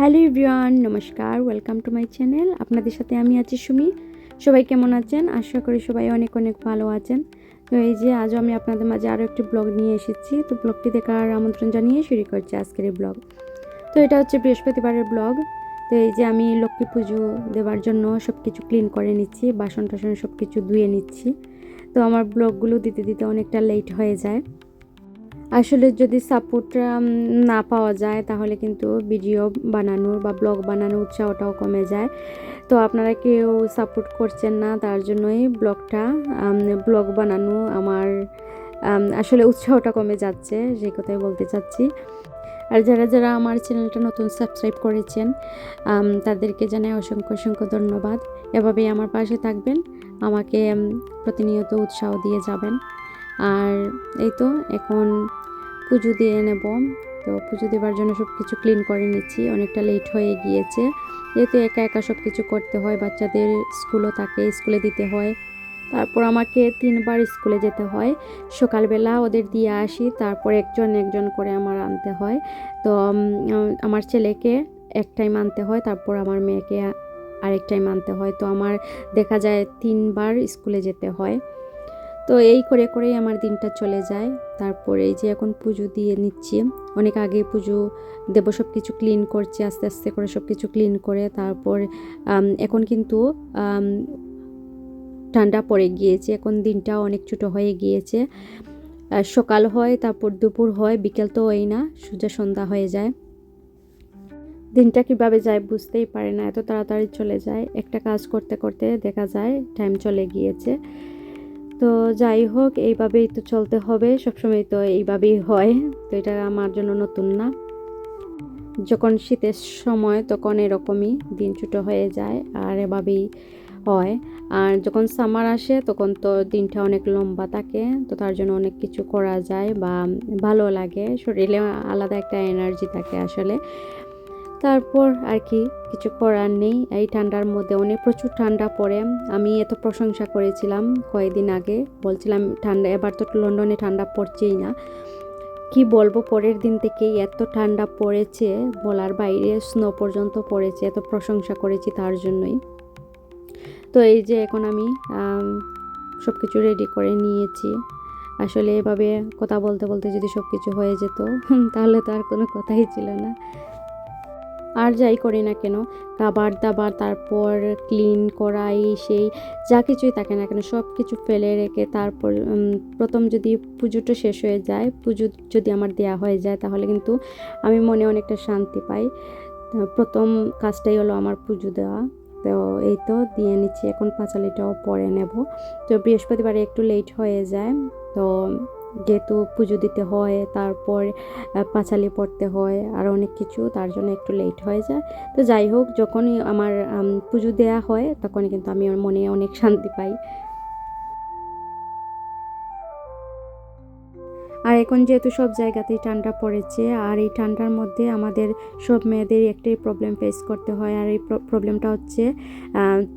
Hello everyone, নমস্কার, welcome to my channel. আপনাদের সাথে আমি আছি সুমি। সবাই কেমন আছেন? আশা করি সবাই অনেক অনেক ভালো আছেন। তো এই যে আজও আমি আপনাদের মাঝে আরও একটি ব্লগ নিয়ে এসেছি। তো ব্লগটি দেখার আমন্ত্রণ জানিয়ে শুরু করছি আজকের এই ব্লগ। তো এটা হচ্ছে বৃহস্পতিবারের ব্লগ। তো এই যে আমি লক্ষ্মী পুজো দেওয়ার জন্য সব কিছু ক্লিন করে নিচ্ছি বাসন টাসন সব কিছু ধুয়ে নিচ্ছি। তো আমার ব্লগগুলো দিতে দিতে অনেকটা লেট হয়ে যায়। আসলে যদি সাপোর্ট না পাওয়া যায়, তাহলে কিন্তু ভিডিও বানানোর বা ব্লগ বানানোর উৎসাহটাও কমে যায়। তো আপনারা কেউ সাপোর্ট করছেন না, তার জন্যই ব্লগটা ব্লগ বানানো আমার আসলে উৎসাহটা কমে যাচ্ছে, সেই কথাই বলতে চাচ্ছি। আর যারা যারা আমার চ্যানেলটা নতুন সাবস্ক্রাইব করেছেন তাদেরকে জানাই অসংখ্য অসংখ্য ধন্যবাদ। এভাবেই আমার পাশে থাকবেন, আমাকে প্রতিনিয়ত উৎসাহ দিয়ে যাবেন। আর এই তো এখন পুজো দিয়ে নেব। তো পুজো দেওয়ার জন্য সব কিছু ক্লিন করে নিচ্ছি। অনেকটা লেট হয়ে গিয়েছে। যেহেতু একা একা সব কিছু করতে হয়, বাচ্চাদের স্কুলও থাকে, স্কুলে দিতে হয়। তারপর আমাকে তিনবার স্কুলে যেতে হয়। সকালবেলা ওদের দিয়ে আসি, তারপর একজন একজন করে আমার আনতে হয়। তো আমার ছেলেকে এক টাইম আনতে হয়, তারপর আমার মেয়েকে আরেক টাইম আনতে হয়। তো আমার দেখা যায় তিনবার স্কুলে যেতে হয়। তো এই করে করেই আমার দিনটা চলে যায়। তারপরে এই যে এখন পুজো দিয়ে নিচ্ছি। অনেক আগে পুজো দেব সব কিছু ক্লিন করছি, আস্তে আস্তে করে সব কিছু ক্লিন করে তারপর এখন কিন্তু ঠান্ডা পড়ে গিয়েছে। এখন দিনটা অনেক ছোটো হয়ে গিয়েছে। সকাল হয়, তারপর দুপুর হয়, বিকেল তো হয় না, সোজা সন্ধ্যা হয়ে যায়। দিনটা কীভাবে যায় বুঝতেই পারে না, এত তাড়াতাড়ি চলে যায়। একটা কাজ করতে করতে দেখা যায় টাইম চলে গিয়েছে। তো যাই হোক, এইভাবেই তো চলতে হবে। সবসময় তো এইভাবেই হয়। তো এটা আমার জন্য নতুন না। যখন শীতের সময়, তখন এরকমই দিন ছোটো হয়ে যায় আর এভাবেই হয়। আর যখন সামার আসে, তখন তো দিনটা অনেক লম্বা থাকে। তো তার জন্য অনেক কিছু করা যায় বা ভালো লাগে। শরীরে আলাদা একটা এনার্জি থাকে আসলে। তারপর আর কি কিছু করার নেই। এই ঠান্ডার মধ্যে অনেক প্রচুর ঠান্ডা পড়ে। আমি এত প্রশংসা করেছিলাম কয়েকদিন আগে। বলছিলাম, ঠান্ডা, এবার তো লন্ডনে ঠান্ডা পড়ছেই না। কি বলব, পরের দিন থেকেই এত ঠান্ডা পড়েছে, বলার বাইরে স্নো পর্যন্ত পড়েছে। এত প্রশংসা করেছি তার জন্যই। তো এই যে এখন আমি সব কিছু রেডি করে নিয়েছি। আসলে এভাবে কথা বলতে বলতে যদি সব কিছু হয়ে যেত, তাহলে তো আর কোনো কথাই ছিল না। আর যাই করি না কেন, খাবার দাবার, তারপর ক্লিন করাই, সেই যা কিছুই থাকে না কেন সব কিছু ফেলে রেখে তারপর প্রথম যদি পুজোটা শেষ হয়ে যায়, পুজো যদি আমার দেয়া হয়ে যায়, তাহলে কিন্তু আমি মনে অনেকটা শান্তি পাই। প্রথম কাজটাই হলো আমার পুজো দেওয়া। তো এই তো দিয়ে নিচ্ছি, এখন পাঁচালিটাও পরে নেব। তো বৃহস্পতিবারে একটু লেট হয়ে যায়, তো যেহেতু পুজো দিতে হয়, তারপর পাঁচালি পড়তে হয়, আর অনেক কিছু, তার জন্য একটু লেট হয়ে যায়। তো যাই হোক, যখনই আমার পুজো দেয়া হয়, তখনই কিন্তু আমি আমার মনে অনেক শান্তি পাই। আর এখন যেহেতু সব জায়গাতেই ঠান্ডা পড়েছে, আর এই ঠান্ডার মধ্যে আমাদের সব মেয়েদের একটাই প্রবলেম ফেস করতে হয়, আর এই প্রবলেমটা হচ্ছে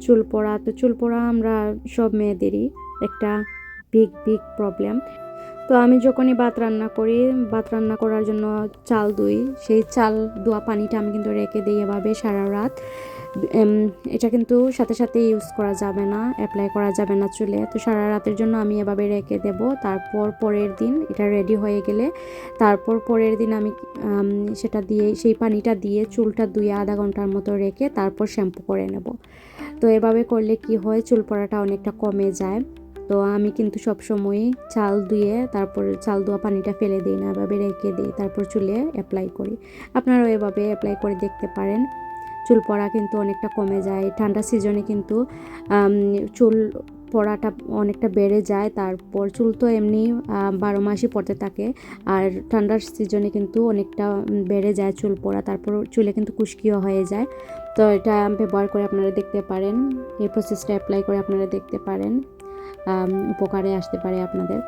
চুল পড়া। তো চুল পড়া আমরা সব মেয়েদেরই একটা বিগ বিগ প্রবলেম তো আমি যখনই ভাত রান্না করি, ভাত রান্না করার জন্য চাল দুই সেই চাল ধোয়া পানিটা আমি কিন্তু রেখে দিই এভাবে সারা রাত। এটা কিন্তু সাথে সাথে ইউজ করা যাবে না অ্যাপ্লাই করা যাবে না চুলে। তো সারা রাতের জন্য আমি এভাবে রেখে দেব। তারপর পরের দিন এটা রেডি হয়ে গেলে, তারপর পরের দিন আমি সেটা দিয়ে, সেই পানিটা দিয়ে চুলটা ধুয়ে আধা ঘণ্টার মতো রেখে তারপর শ্যাম্পু করে নেব। তো এভাবে করলে কি হয়? চুল পড়াটা অনেকটা কমে যায়। তো আমি কিন্তু সবসময়ই চাল ধুয়ে তারপর চাল ধোয়া পানিটা ফেলে দিই না, এভাবে রেখে দিই, তারপর চুলে অ্যাপ্লাই করি। আপনারাও এভাবে অ্যাপ্লাই করে দেখতে পারেন। চুল পড়া কিন্তু অনেকটা কমে যায়, ঠান্ডা সিজনে কিন্তু চুল পড়াটা অনেকটা বেড়ে যায়, তারপর চুল তো এমনি বারো মাসই পড়তে থাকে, আর ঠান্ডার সিজনে কিন্তু অনেকটা বেড়ে যায় চুল পড়া, তারপর চুলে কিন্তু কুশকিও হয়ে যায়। তো এটা ব্যবহার করে আপনারা দেখতে পারেন, এই প্রসেসটা অ্যাপ্লাই করে আপনারা দেখতে পারেন। উপকারে আসতে পারে আপনাদের।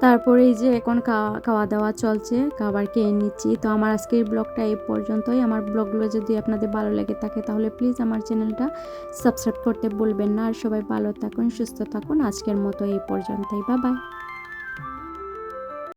তারপরে এই যে এখন খাওয়া খাওয়া দাওয়া চলছে, খাবার খেয়ে নিচ্ছি। তো আমার আজকের ব্লগটা এই পর্যন্তই। আমার ব্লগগুলো যদি আপনাদের ভালো লেগে থাকে, তাহলে প্লিজ আমার চ্যানেলটা সাবস্ক্রাইব করতে বলবেন না। আর সবাই ভালো থাকুন, সুস্থ থাকুন। আজকের মতো এই পর্যন্তই। বা বাই